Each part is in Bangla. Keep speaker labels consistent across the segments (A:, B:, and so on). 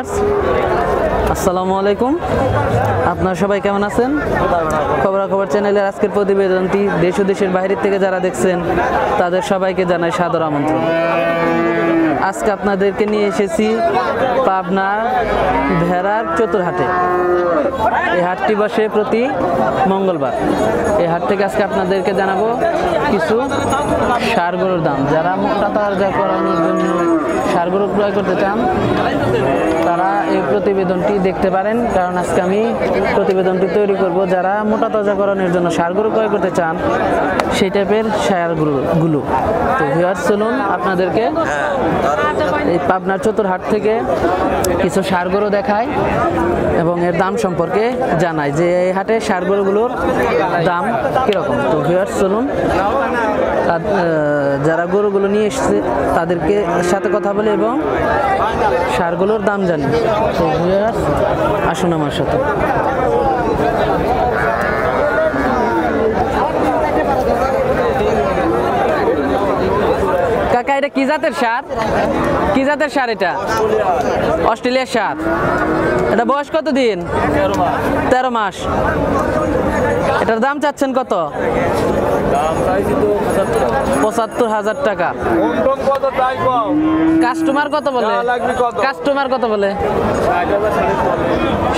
A: ভিউয়ার্স, আসসালামু আলাইকুম। আপনারা সবাই কেমন আছেন? খবরাখবর চ্যানেলের আজকের প্রতিবেদনটি দেশ ও দেশের বাইরের থেকে যারা দেখছেন, তাদের সবাইকে জানাই সাদর আমন্ত্রণ। আজকে আপনাদেরকে নিয়ে এসেছি পাবনার ভেড়ার চতুরহাটে। এই হাটটি বসে প্রতি মঙ্গলবার। এই হাট থেকে আজকে আপনাদেরকে জানাব কিছু সার গরুর দাম। যারা মোটা তাজা করানোর জন্য সার গরু ক্রয় করতে চান, তারা এই প্রতিবেদনটি দেখতে পারেন। কারণ আজকে আমি প্রতিবেদনটি তৈরি করব। যারা মোটা তাজাকরণের জন্য সার গরু ক্রয় করতে চান, সেই টাইপের সারগুলো তো ভিউয়ার্স চলুন আপনাদেরকে এই পাবনার চতুরহাট থেকে কিছু সার গরু দেখায় এবং এর দাম সম্পর্কে জানায় যে এই হাটে সার গরুগুলোর দাম কীরকম। তো ভিউয়ার্স চলুন যারা গরুগুলো নিয়ে এসছে, তাদেরকে সাথে কথা বলে এবং সারগুলোর দাম জানি। তো আসুন আমার সাথে। কাকা, এটা কি জাতের সার? কি জাতের সার এটা? অস্ট্রেলিয়ার সার। এটা বয়স কত দিন তেরো মাস। এটার দাম চাচ্ছেন কত? পঁচাত্তর। হাজার টাকা। কাস্টমার কত বলে? কাস্টমার কত বলে?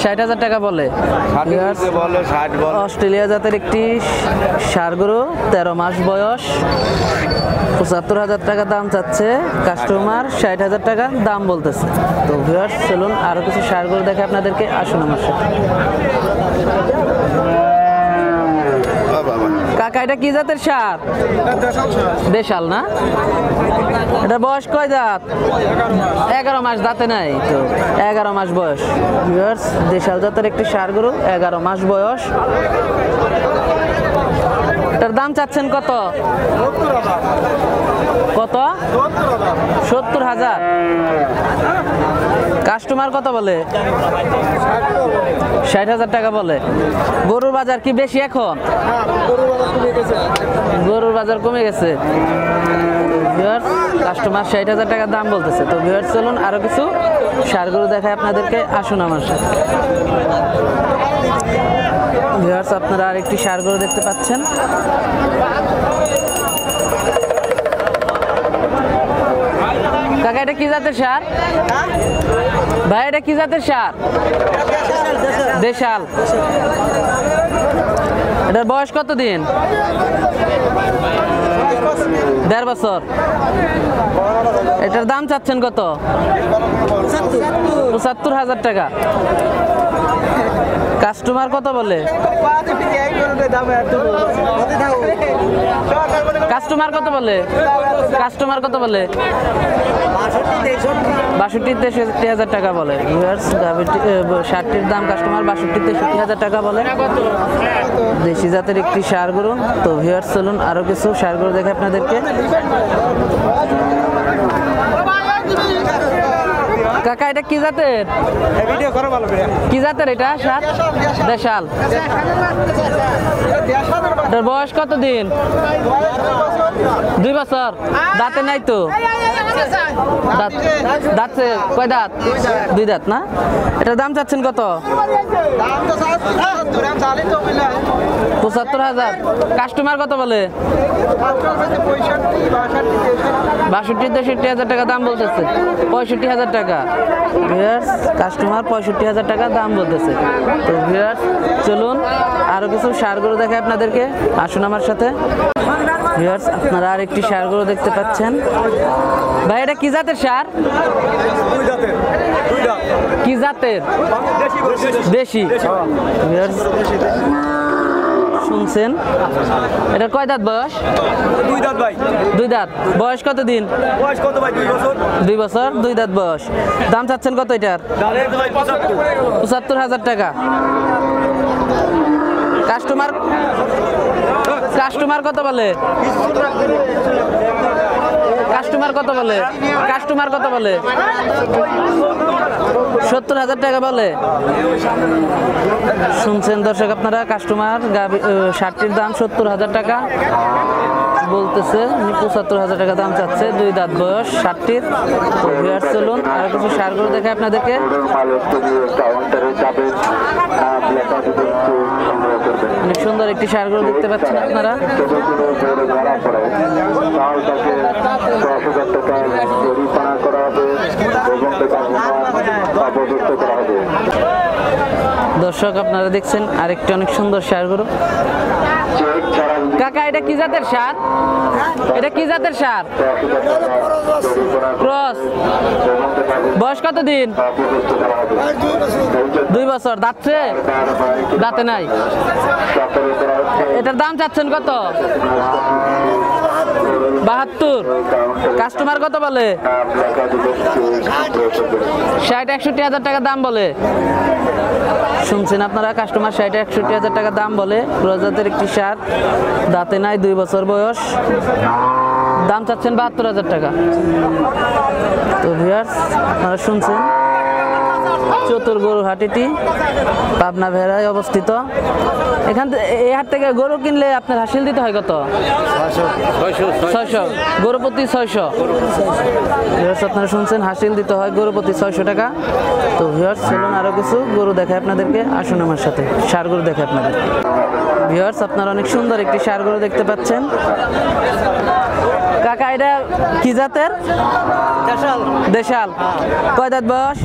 A: ষাট হাজার টাকা বলে। অস্ট্রেলিয়া জাতের একটি সার গরু তেরো মাস বয়স। পঁচাত্তর হাজার টাকা দাম চাচ্ছে। কাস্টমার ষাট হাজার টাকা দাম বলতেছে। তো ভিউয়ার্স চলুন আরও কিছু সার গরু দেখে আপনাদেরকে আসুন আমার সাথে। কাকা, এটা কি জাতের সার? দেশাল না? এটা বয়স কয় দাঁত এগারো মাস দাঁতে নাই তো। এগারো মাস বয়স। দেশাল জাতের একটি সার গরু, এগারো মাস বয়স। এটার দাম চাচ্ছেন কত? কত? সত্তর হাজার। কাস্টমার কত বলে? ষাট হাজার টাকা বলে। গরুর বাজার কি বেশি এখন? গরুর বাজার কমে গেছে। কাস্টমার ষাট হাজার টাকা দাম বলতেছে। তো ভিউয়ার্স চলুন আরও কিছু সার গরু দেখায় আপনাদেরকে। আসুন আমার সাথে। ভিউয়ার্স আপনারা আরেকটি সার গরু দেখতে পাচ্ছেন। কাকা, এটা কি জাতের সার ভাই, এটা কি জাতের সার এটার বয়স কত দিন দেড় বছর। এটার দাম চাচ্ছেন কত? পঁচাত্তর হাজার টাকা। কাস্টমার কত বলে? কাস্টমার কত বলে? কাস্টমার কত বলে? বাষট্টি তেষট্টি হাজার টাকা বলে। শার্টটির দাম কাস্টমার বাষট্টি তেষট্টি হাজার টাকা বলে। দেশি জাতের একটি সার গরু। তো ভিউয়ার্স চলুন আরও কিছু সার গরু দেখে আপনাদেরকে। কাকা এটা কি জাতের?
B: ভিডিও করো ভালো করে।
A: কি জাতের এটা? সাত? দেশাল। বয়স কত দিন দুই বছর। দাঁতে নাই তো? দাঁত দাঁতে কয় দাঁত? দুই দাঁত না? এটার দাম চাচ্ছেন কত? পঁচাত্তর হাজার। কাস্টমার কত বলে?
B: বাষট্টি,
A: তেষট্টি হাজার টাকা দাম বলতেছে। পঁয়ষট্টি হাজার টাকা। ভিউয়ার্স, কাস্টমার পঁয়ষট্টি হাজার টাকা দাম বলতেছে। তো চলুন আরও কিছু সারগুলো দেখে আপনাদেরকে। আসুন আমার সাথে। ভিউয়ার্স আপনারা আর একটি সারগুলো দেখতে পাচ্ছেন। ভাই এটা কি জাতের সার কি জাতের? দেশি। ভিউয়ার্স শুনছেন? এটা কয় দাঁত বয়স?
B: দুই দাঁত ভাই।
A: দুই দাঁত। বয়স কত দিন
B: বয়স কত ভাই দুই বছর?
A: দুই বছর দুই দাঁত বয়স। দাম চাচ্ছেন কত এটার?
B: পঁচাত্তর।
A: হাজার টাকা। কাস্টমার কাস্টমার কত বলে? কাস্টমার কত বলে? কাস্টমার কত বলে? সত্তর হাজার টাকা বলে। শুনছেন দর্শক আপনারা, কাস্টমার গাবি শার্টটির দাম সত্তর হাজার টাকা। বলতেছে পঁচাত্তর হাজার টাকা দাম চাচ্ছে, দুই দাঁত বয়স ষাটটির তো ভিউয়ার্স চলুন আর কিছু সার গরু দেখে আপনাদেরকে। অনেক সুন্দর একটি সার গরু দেখতে পাচ্ছেন আপনারা।
C: করা হবে এবং তাকে অপদস্থ করা হবে
A: দর্শক, আপনারা দেখছেন আরেকটি অনেক সুন্দর সার গরু। কাকা, এটা কি জাতের সার? এটা কি জাতের সার? ক্রস। বয়স কত দিন দুই বছর। দাঁতছে? দাঁতে নাই। এটার দাম চাচ্ছেন কত? বাহাত্তর। কাস্টমার কত বলে? ষাট, একষট্টি হাজার টাকা দাম বলে। শুনছেন আপনারা কাস্টমার ষাট, একষট্টি হাজার টাকা দাম বলে। প্রজাতের একটি সার দাঁতে নাই, দুই বছর বয়স। দাম চাচ্ছেন বাহাত্তর হাজার টাকা। তো ভিয়ার্স আপনারা শুনছেন? চতুর গরু হাটিটি পাবনা ভেড়ায় অবস্থিত। এখান থেকে এই হাট থেকে গরু কিনলে আপনার হাসিল দিতে হয় কত? ছয়শো। গরু প্রতি ছয়শো। আপনারা শুনছেন হাসিল দিতে হয় গরু প্রতি ছয়শো টাকা। তো ভিউয়ার্স চলুন আরও কিছু গরু দেখায় আপনাদেরকে। আসুন আমার সাথে। সার গরু দেখে আপনাদেরকে ভিউয়ার্স আপনারা অনেক সুন্দর একটি সার গরু দেখতে পাচ্ছেন। কাকা এটা কি জাতের? দেশাল। কয় দাঁত বয়স?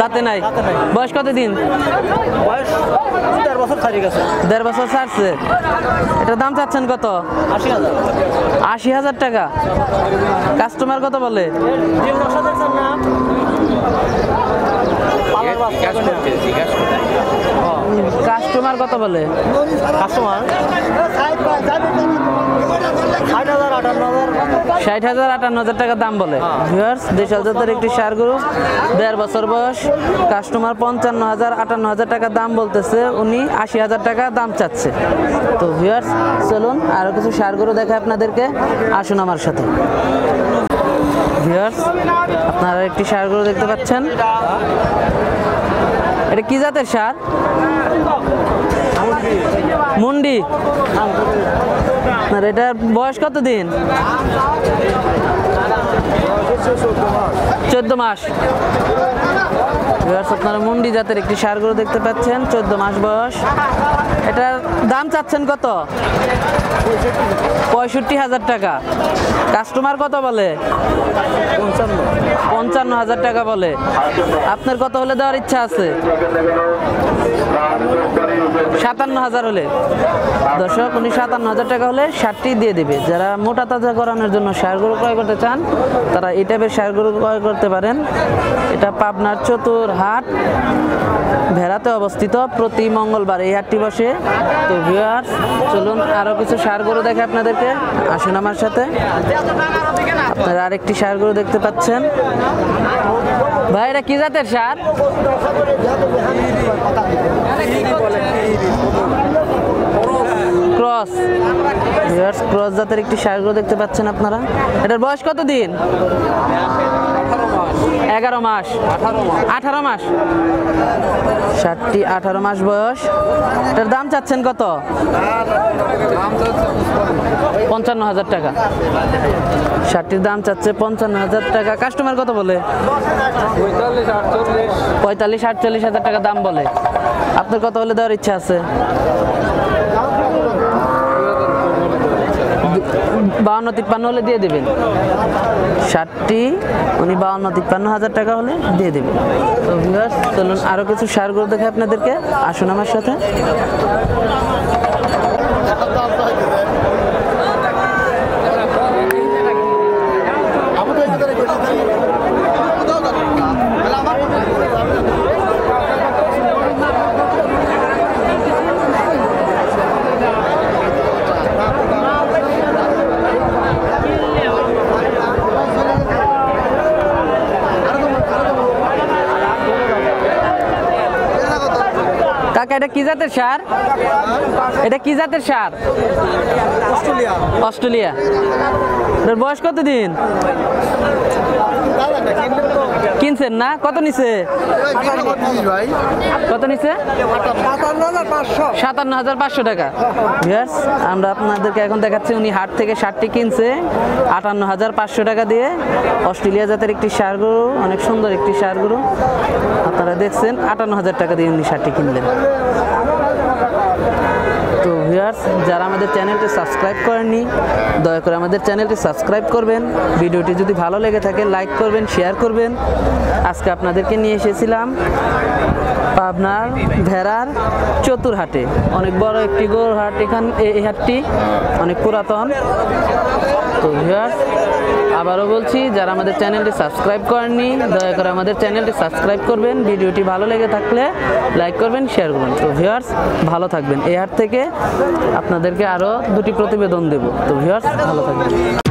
A: দাঁতে নাই। বয়স কত দিন
B: বয়স দেড় বছর ছাড়িয়ে গেছে।
A: দেড় বছর ছাড়ছে। এটার দাম চাচ্ছেন কত?
B: আশি হাজার।
A: আশি হাজার টাকা। কাস্টমার কত বলে? কাস্টমার কত বলে?
B: কাস্টমার। ষাট হাজার আটান্ন হাজার
A: হাজার হাজার টাকা দাম বলে। দেশাল জাতের একটি সার গরু, দেড় বছর বয়স কাস্টমার পঞ্চান্ন হাজার আটান্ন হাজার টাকা দাম বলতেছে, উনি আশি হাজার টাকা দাম চাচ্ছে। তো ভিউয়ার্স চলুন আরও কিছু সার গরু দেখে আপনাদেরকে, আসুন আমার সাথে। ভিউয়ার্স আপনারা একটি সার গরু দেখতে পাচ্ছেন। এটা কি জাতের সার মুন্ডি। আপনার এটার বয়স কত দিন চোদ্দ মাস। আপনারা মুন্ডি জাতের একটি সার গরু দেখতে পাচ্ছেন, চোদ্দ মাস বয়স। এটার দাম চাচ্ছেন কত? পঁয়ষট্টি হাজার টাকা। কাস্টমার কত বলে? পঞ্চান্ন হাজার টাকা বলে। আপনার কত হলে দেওয়ার ইচ্ছা আছে? সাতান্ন হাজার হলে। দর্শক, উনি সাতান্ন হাজার টাকা হলে ষাটটি দিয়ে দেবে। যারা মোটা তাজা করানোর জন্য সার গরু ক্রয় করতে চান, তারা এই টাইপের সার গরু ক্রয় করতে পারেন। এটা পাবনার চতুর হাট ভেড়াতে অবস্থিত। প্রতি মঙ্গলবার এই হাটটি বসে। তো ভিউয়ার্স চলুন আরও কিছু সার গরু দেখে আপনাদেরকে। আসুন আমার সাথে। আপনারা আরেকটি সার গরু দেখতে পাচ্ছেন। ভাই, এটা কি জাতের সার? ক্রস ভিউয়ার্স ক্রস জাতের একটি সার দেখতে পাচ্ছেন আপনারা। এটার বয়স কত দিন? এগারো মাস। আঠারো মাস। ষাটটি আঠারো মাস বয়স। এটার দাম চাচ্ছেন কত? পঞ্চান্ন হাজার টাকা। ষাটটির দাম চাচ্ছে পঞ্চান্ন হাজার টাকা। কাস্টমার কত বলে? পঁয়তাল্লিশ আটচল্লিশ হাজার টাকা দাম বলে। আপনার কত হলে দেওয়ার ইচ্ছা আছে? বাউন্ন তিপ্পান্ন হলে দিয়ে দেবেন। ষাটটি, উনি বাউন্ন তিপ্পান্ন হাজার টাকা হলে দিয়ে দেবেন। চলুন আরও কিছু সারগুলো দেখে আপনাদেরকে। আসুন আমার সাথে। এটা কি জাতের সার? এটা কি জাতের সার?
B: অস্ট্রেলিয়া।
A: অস্ট্রেলিয়া। এটার বয়স কত দিন কিনছেন না? কত নিছে? কত নিছে?
B: সাতান্ন হাজার পাঁচশো
A: টাকা। আমরা আপনাদেরকে এখন দেখাচ্ছি উনি হাট থেকে শার্টটি কিনছে। আটান্ন হাজার পাঁচশো টাকা দিয়ে অস্ট্রেলিয়া জাতের একটি সার গরু অনেক সুন্দর একটি সার গরু। আপনারা দেখছেন আটান্ন হাজার টাকা দিয়ে উনি শার্টটি কিনলেন। ভিউয়ার্স যারা আমাদের চ্যানেলটি সাবস্ক্রাইব করেননি, দয়া করে আমাদের চ্যানেলটি সাবস্ক্রাইব করবেন। ভিডিওটি যদি ভালো লেগে থাকে, লাইক করবেন, শেয়ার করবেন। আজকে আপনাদেরকে নিয়ে এসেছিলাম পাবনার ভেড়ার চতুরহাটে। অনেক বড় একটি গরুর হাট এখান এই হাটটি অনেক পুরাতন। তো ভিউয়ার্স আবারও বলছি, যারা আমাদের চ্যানেলটি সাবস্ক্রাইব করেননি, দয়া করে আমাদের চ্যানেলটি সাবস্ক্রাইব করবেন। ভিডিওটি ভালো লেগে থাকলে লাইক করবেন, শেয়ার করবেন। তো ভিউয়ার্স, ভালো থাকবেন। এই হাট থেকে আপনাদেরকে আরও দুটি প্রতিবেদন দেব। তো ভিউয়ার্স, ভালো থাকবেন।